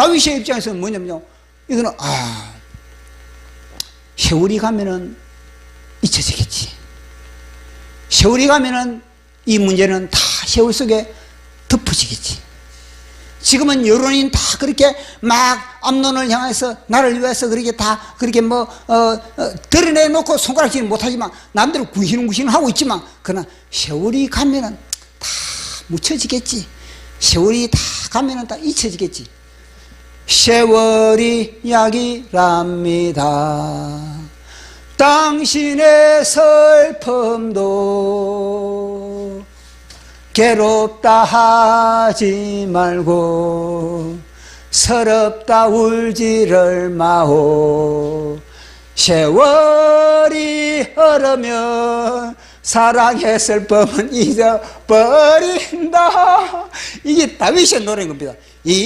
다윗의 입장에서는 뭐냐면요. 이거는, 아, 세월이 가면은 잊혀지겠지. 세월이 가면은 이 문제는 다 세월 속에 덮어지겠지. 지금은 여론이 다 그렇게 막 암론을 향해서 나를 위해서 그렇게 다 그렇게 뭐, 어, 어, 드러내놓고 손가락질 못하지만 남대로 구시는구시는 하고 있지만 그러나 세월이 가면은 다 묻혀지겠지. 세월이 다 가면은 다 잊혀지겠지. 세월이 약이랍니다. 당신의 슬픔도 괴롭다 하지 말고 서럽다 울지를 마오. 세월이 흐르면 사랑의 슬픔은 잊어버린다. 이게 다윗의 노래인 겁니다. 이